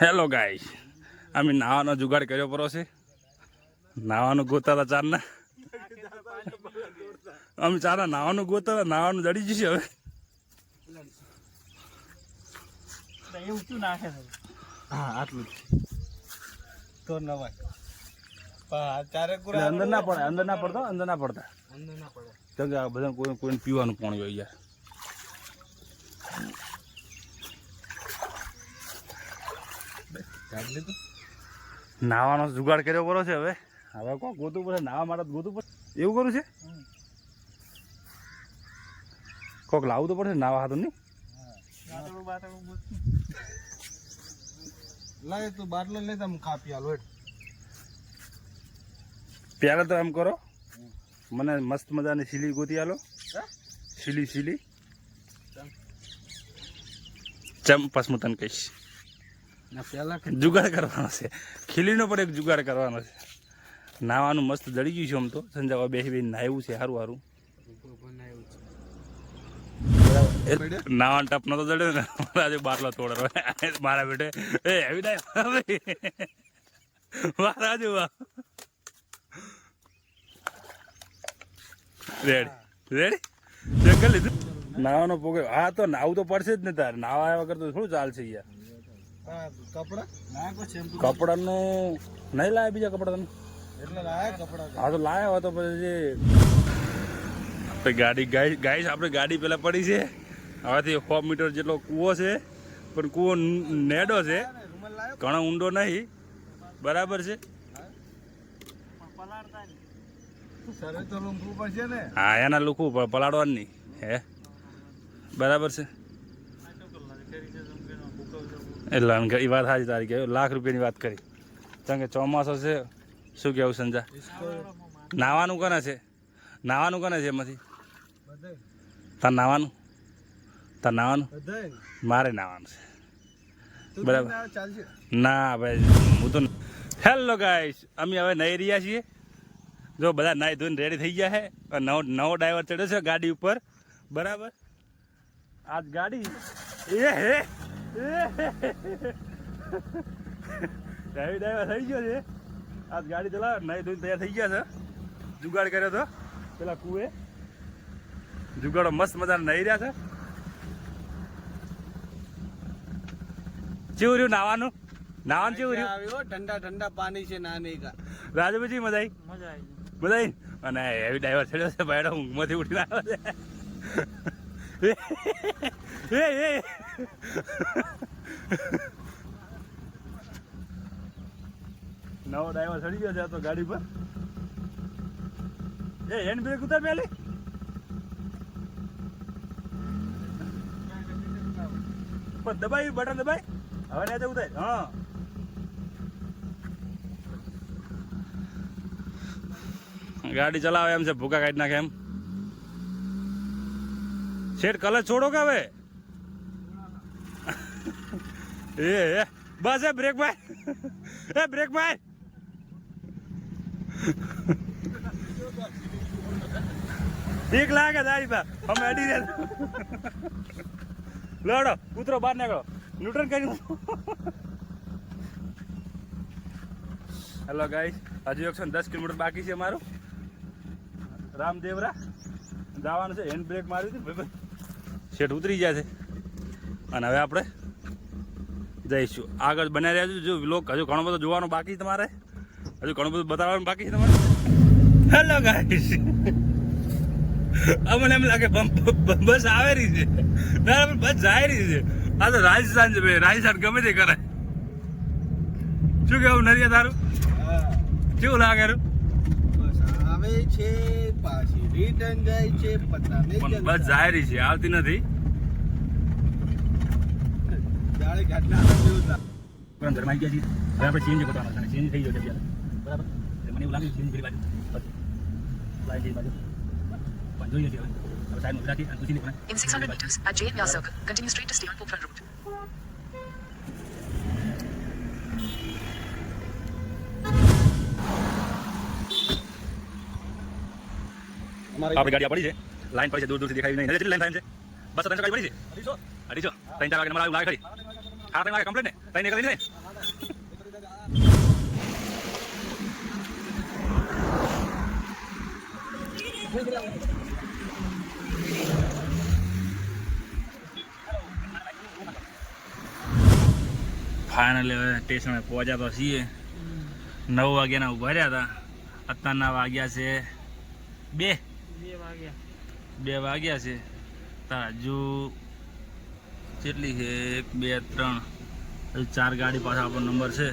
Hello guys અમે નાવાનો જુગાડ કર્યો પરો છે. નાવાનું ગોતા હતા ચારના. અમે ચાર નાવાનું ગોતા હતા નાવાનું જડી જશે હવે. એવું નાખે હા આટલું તો નવાય. અંદર ના પડે અંદર ના પડતો અંદર ના પડતા. અંદર ના પડે. કેમ કે આ બધા કોઈ કોઈને પીવાનું પાણી હોય યાર કાઢ લીધું નાવાનો જુગાડ કર્યો પડો છે હવે. હવે કોણ? ગોતું પડે નાવા માટે ગોતું પડે. એવું કરું છે? કોક લાવવું તો પડશે નાવા હાથું નહીં? તું બાટલો લે તમે કાપી આલો. પહેલાં તો એમ કરો. મને મસ્ત મજાની સીલી ગોતી આલો. સીલી સીલી. ચમ હું તને કહીશ. જુગાડ કરવાનો છે. ખીલીનો પણ એક જુગાડ કરવાનો છે. નાવાનું મસ્ત દળી ગયું છે આમ તો. સંજાવા બેસી બેસી નાહ્યું છે સારું સારું નાવાનો ટપનો તો જડ્યો ને. મારા જે બાટલો તોડો મારા બેટે એ એવી ડાય મારા જો રેડી રેડી નાવાનો પોગે હા તો નાવું તો પડશે જ ને તારે. નાવા વગર તો થોડું ચાલશે યાર. કપડાનું નહીં લાયા બીજા કપડાનું એટલે લાયા કપડા હા તો લાયા હોય તો પછી આપણે ગાડી ગાય ગાઈસ આપણે ગાડી પહેલાં પડી છે. હવેથી સો મીટર જેટલો કૂવો છે પણ કૂવો નેડો છે. ઘણો ઊંડો નહીં. બરાબર છે? હા એના લોકો પડે પલાળવાનું નહીં. હે? બરાબર છે આ શું કરવું? કરી છે જમકેનો ભૂકો છે. એટલે એ વાત સાચી તારી કે લાખ રૂપિયાની વાત કરી. કારણ કે ચોમાસો છે, શું કહેવું સંજા નાવાનું કોને છે? નાવાનું કોને છે એમાંથી? તાર નાવાનું? તાર નાવાનું? મારે નાવાનું છે. બરાબર. ના ભાઈ, હું તો હેલો ગાઈશ અમે હવે નહીં રહ્યા છીએ. જો બધા નાઈ ધોઈને રેડી થઈ ગયા છે. નવો નવો ડ્રાઈવર ચડ્યો છે ગાડી ઉપર. બરાબર? આજ ગાડી એ હે! ડ્રાઈવર ડ્રાઈવર થઈ ગયો છે. આજ ગાડી ચલાવે નહીં ધોઈને તૈયાર થઈ ગયા છે. જુગાડ કર્યો તો. પેલા કુએ જુગાડો મસ્ત મજા નહીં રહ્યા છે. જેવું રહ્યું નાવાનું? નાવાનું જેવું રહ્યું? આવ્યો ઠંડા ઠંડા પાણી છે નાની કા. રાજુભાઈ મજા આવી? મજા આવી. મજા આવી? અને હેવી ડ્રાઈવર ચડ્યો છે ભાઈ ઊંઘમાંથી ઉઠીને આવે છે. એ નવો ડ્રાઈવર ચડી ગયો છે આ તો ગાડી પર. એ હેન્ડ બ્રેક ઉતાર પેલી પણ દબાઈ, બટન દબાઈ. હવે ને તો ઉતાર. હા. ગાડી ચલાવે એમ છે, ભૂકા કાઢી નાખે એમ. શેઠ કલર છોડો કે હવે એ એ બસ એ બ્રેક માર એ બ્રેક માર ઠીક લાગે તારી પા અમે અડી રહ્યા લડો ઉતરો બહાર નીકળો ન્યૂટન કરી હેલો ગાઈસ હજુ એકસો ને દસ કિલોમીટર બાકી છે અમારું રામદેવરા જવાનું છે હેન્ડ બ્રેક માર્યું હતું ભાઈ શેઠ ઉતરી ગયા છે. અને હવે આપણે જઈશું. આગળ બનાવી રહ્યા છું જો વ્લોગ હજુ ઘણો બધો જોવાનું બાકી તમારે. હજુ ઘણું બધું બતાવવાનું બાકી તમારે. હેલો ગાઈસ અમને એમ લાગે બસ આવે રહી છે. ના બસ જાય રહી છે. આ તો રાજસ્થાન છે ભાઈ. રાજસ્થાન ગમે તે કરે. શું કેવું નરિયા તારું? કેવું લાગે આવે છે પાછી રિટર્ન જાય છે પતા નહીં બસ જાય છે આવતી નથી. જાળે લાગે. પણ ઘરમાં આવી ગયા છીએ. હવે આપણે સીએનજી ગોતવાનો છે ચેન્જ થઈ ગયો છે બરાબર? એટલે મને એવું લાગે ચેન્જ કરી બાજુ. પછી લાઈન જેવી બાજુ. પણ જોઈએ છીએ હવે. સાહેબ ગુજરાતી અને પૂછી પણ. In 600 meters, at Yar Circle, continue straight to stay on Pokhran Road. આપણી ગાડી પડી છે. લાઈન પડી છે, દૂર દૂરથી દેખાય નહીં. કેટલી લાઈન થાય છે? બસ ત્રણસો ગાડી પડી છે? અઢીસો? અઢીસો. ત્રણ ચાર વાગે નંબર લાગે ખરી હા ત્રણ વાગે કમ્પ્લેટ ને? ત્રણ નીકળી. નહીં ફાઇનલ હવે સ્ટેશને પહોંચ્યા તો છીએ. નવ વાગ્યાના ઊભા રહ્યા હતા. અત્યારના વાગ્યા છે બે. બે વાગ્યા. છે. તાર હજુ કેટલી છે? એક, બે, ત્રણ. ચાર ગાડી પાછળ આપણો નંબર છે.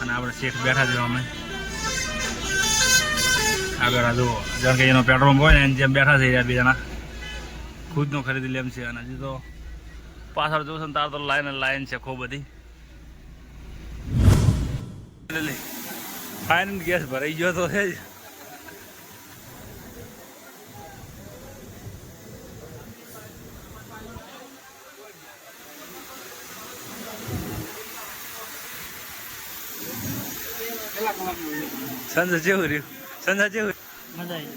અને આપણે શેઠ બેઠા છે અમે. આગળ જુઓ. જાણ કે એનો પેટ્રોલ હોય ને, એની જેમ બેઠા છે યાર બે જણા ખુદનો ખરીદી લેમ છે અને હજી તો પાછળ જોશો ને, તાર તો લાઈન લાઈન છે ખૂબ બધી. ફાઇન ગેસ ભરાઈ ગયો તો છે જ. સંજય જેવું રહ્યું? સંજય જેવું મજા આવી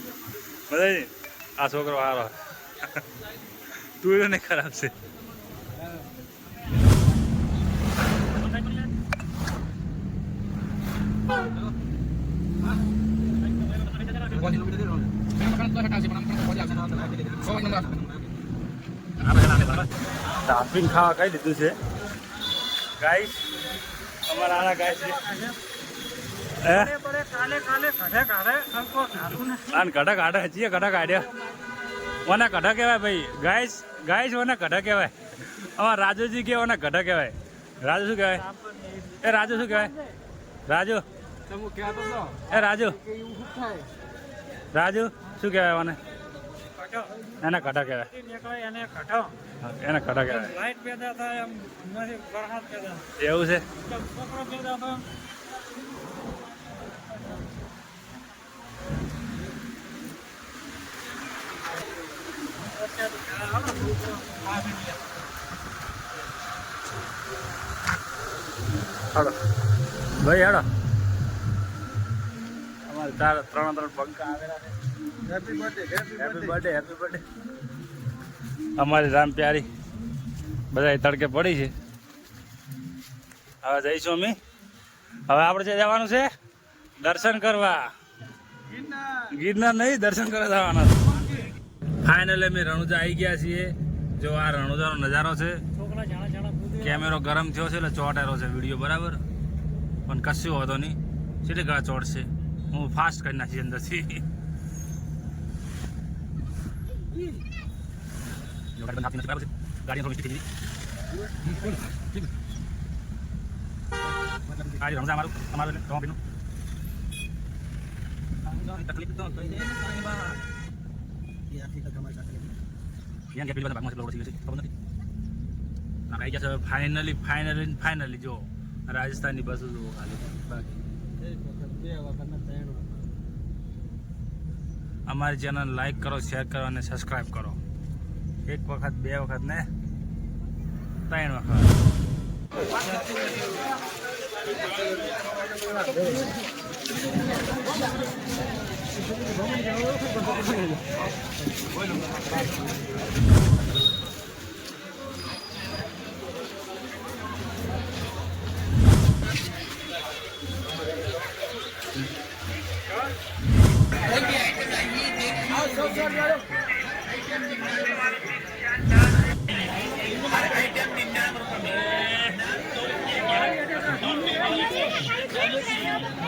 બધા નહીં? આ છોકરો હારો. તું ને ખરાબ છે. ડામ્પિંગ ખાવા કઈ લીધું છે? ગાય અમારા આના ગાઈસ છે. કઢા કાઢા છીએ કઢા કાઢ્યા ઓને કઢા કહેવાય ભાઈ ગાઈસ ગાઈસ ઓને કઢા કહેવાય અમારા રાજુજી કે ઓને કઢા કહેવાય રાજુ શું કહેવાય એ રાજુ શું કહેવાય રાજુ એ રાજુ રાજુ શું કહેવાય ઓને એને કઢા કહેવાય એને કઢો કહેવાય એવું છે થાય છોકરો પેદા થાય અત્યારે ઘરે હાલો. ભાઈ હાલો. અમારે ચાર ત્રણ ત્રણ પંખા આવેલા છે. Happy birthday happy happy birthday happy birthday અમારી રામ પ્યારી બધા તડકે પડી છે. હવે જઈશું અમે. હવે આપણે જે જવાનું છે દર્શન કરવા. ગિરનાર. નહીં દર્શન કરવા જવાના ફાઇનલી અમે રણુજા આવી ગયા છીએ. જો આ રણુજાનો નજારો છે. કેમેરો ગરમ થયો છે એટલે ચોટેરો છે વીડિયો બરાબર? પણ કશું હોતો નહીં. કેટલી ગળા ચોટશે? હું ફાસ્ટ કરી નાખી અંદરથી. તકલીફ તો કઈ દે ને કાંઈ બા. અહીંયા કે પેલી બધા ભાગમાં છે, ઓળખી ગયો છે, ખબર નથી આવી ગયા છે ફાઇનલી ફાઇનલી ફાઇનલી જો રાજસ્થાનની બસ જુઓ ખાલી બે ત્રણ અમારી ચેનલ લાઈક કરો શેર કરો અને સબસ્ક્રાઈબ કરો એક વખત બે વખત ને ત્રણ વખત એમ નહીં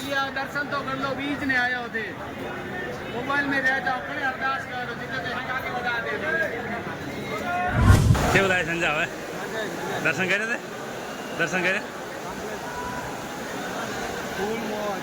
અહીંયા દર્શન તો કરલો બીજ ને આવ્યો છે. મોબાઈલ મેં રહેતા આપણે અરદાસ કરો જેટલે તે આગળ વધા દે કેવું લાગે સંજા દર્શન કર્યા તે? દર્શન કર્યા? ફૂલ મોજ.